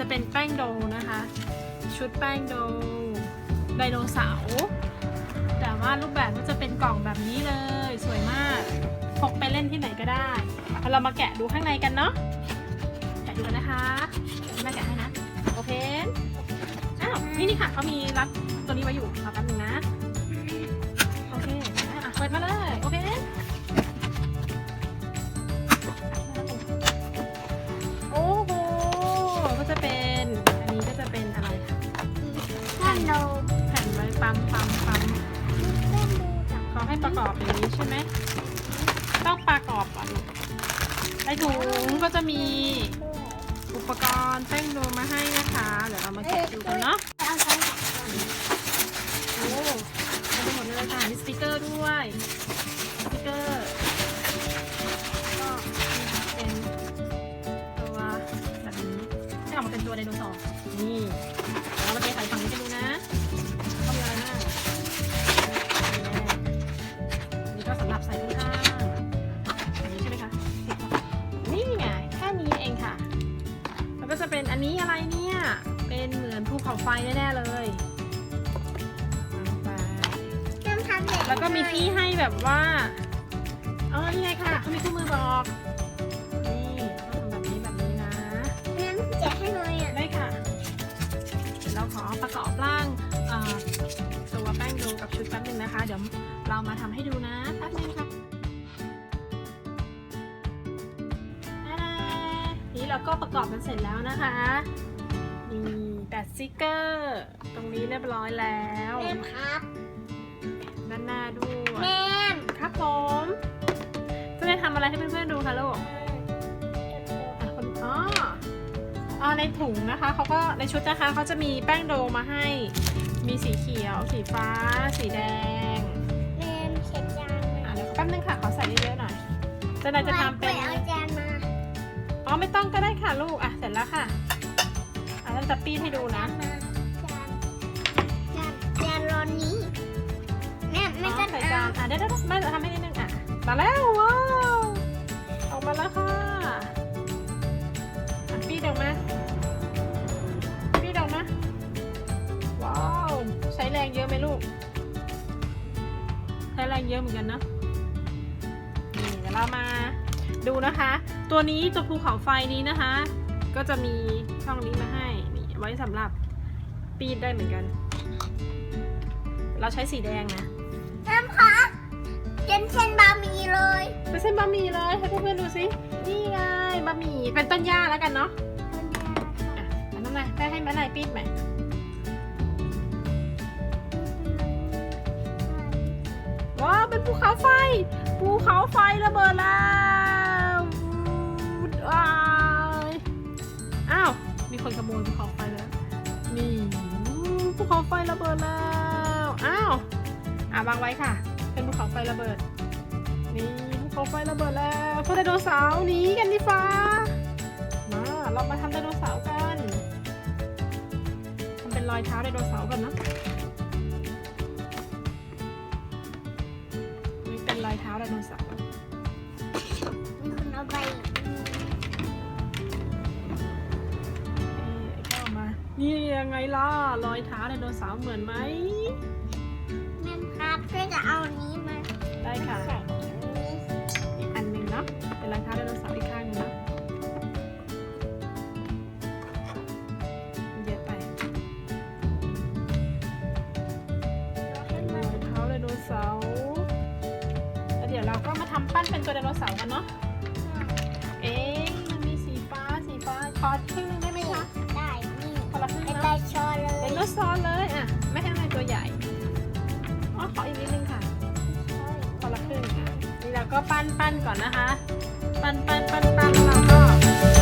จะเป็นแป้งโดนะคะ ชุดแป้งโดไดโนเสาร์แต่ว่ารูปแบบก็จะเป็นกล่องแบบนี้เลย สวยมากพกไปเล่นที่ไหนก็ได้เอาเรามาแกะดูข้างในกันเนาะแกะดูกันนะคะแม่แกะให้นะโอเพนอ้าวนี่นี่ค่ะเขามีรับตัวนี้ไว้อยู่รอแป๊บนึงนะโอเคอะเปิดมาเลย แป้งโดแผ่นไว้ปั๊มปั๊มปั๊มเขาให้ประกอบอย่างนี้ใช่ไหมต้องประกอบก่อนในถุงก็จะมีอุปกรณ์แป้งโดมาให้นะคะ เดี๋ยวเรามาแกะดูกันเนาะเอาใช้กับตัวนี้โอ้เต็มไปหมดเลยค่ะมีสติกเกอร์ด้วยสติกเกอร์ ออกมาเป็นตัวไดโนเสาร์นี่เดี๋ยวเรามาเทใส่ฝั่งนี้กันดูนะเข้าไปเลยนะอันนี้ก็สำหรับใส่ข้างๆอันนี้ใช่ไหมคะนี่ไงแค่นี้เองค่ะ แล้วก็จะเป็นอันนี้อะไรเนี่ย เป็นเหมือนภูเขาไฟแน่ๆเลยไปเริ่มทำเสร็จแล้วก็มีที่ให้แบบว่า เออนี่ไงค่ะเขามีคู่มือบอก เดี๋ยวเรามาทำให้ดูนะแป๊บนึงค่ะอ่านี่เราก็ประกอบกันเสร็จแล้วนะคะนี่แปดสติกเกอร์ ตรงนี้เรียบร้อยแล้วแม่มครับด้านหน้าด้วยแม่มครับผมจะได้ทำอะไรให้เพื่อนๆดูคะลูกอะคนอ๋ออ๋อในถุงนะคะเขาก็ในชุดนะคะเขาจะมีแป้งโดมาให้ มีสีเขียว สีฟ้า สีแดง แป๊บนึงค่ะ ขอใส่เยอะๆหน่อยเจะนายจะทำเป็นเอาจานมาอ๋อไม่ต้องก็ได้ค่ะลูก อะ เสร็จแล้วค่ะอะเราจะปีนให้ดูนะมาจานจานจานรอนนี้แม่ไม่อ๋อต้องใส่เอาจานอะเดี๋ยวเดี๋ยวแม่จะทำให้นิดนึงอะมาแล้วว้าวออกมาแล้วค่ะอะปีดออกมาปีดออกมาว้าว ใช้แรงเยอะไหมลูก ใช้แรงเยอะเหมือนกันนะนี่เดี๋ยวเรามาดูนะคะ ตัวนี้ตัวภูเขาไฟนี้นะคะ ก็จะมีช่องนี้มาให้นี่ไว้สำหรับปีดได้เหมือนกัน เราใช้สีแดงนะแม่มครับเจนเส้นบะหมี่เลยเป็นเส้นบะหมี่เลยให้เพื่อนๆดูสินี่ไงบะหมี่เป็นต้นหญ้าแล้วกันเนาะอะอันนั้นไงแม่ให้แม่นายปีดไหมว้าวเป็นภูเขาไฟ ภูเขาไฟระเบิดแล้วว้ายอ้าว มีคนขโมยภูเขาไฟแล้ว นี่ภูเขาไฟระเบิดแล้ว อ้าว อะวางไว้ค่ะ เป็นภูเขาไฟระเบิด นี่ภูเขาไฟระเบิดแล้วพวกไดโนเสาร์หนีกันดีฟ้า มา เรามาทำไดโนเสาร์กันทำเป็นรอยเท้าไดโนเสาร์กันนะ มีคนเอาไปเข้ามา นี่ยังไงล่ะรอยเท้าไดโนเสาร์เหมือนไหม แม่ครับช่วยจะเอาอันนี้มาได้ค่ะ ใส่อันนี้อีกอันหนึ่งเนาะเป็นรอยเท้าไดโนเสาร์อีกข้างหนึง ดี๋ยวเราก็มาทำปั้นเป็นตัวไดโนเสาร์กันเนาะ เอ๊ะมันมีสีฟ้าสีฟ้าคอร์สครึ่งหนึงได้ไหมคะ ได้นี่คนละครึ่งเป็นเนาะใบชอเลเป็นยรถซ้อนเลยอะ ไม่ให้มันตัวใหญ่ อ๋อขออีกนิดนึงค่ะ คนละครึ่งอะนี่เราก็ปั้นปั้นก่อนนะคะ ปั้นปั้นปั้นปั้นแล้วเราก็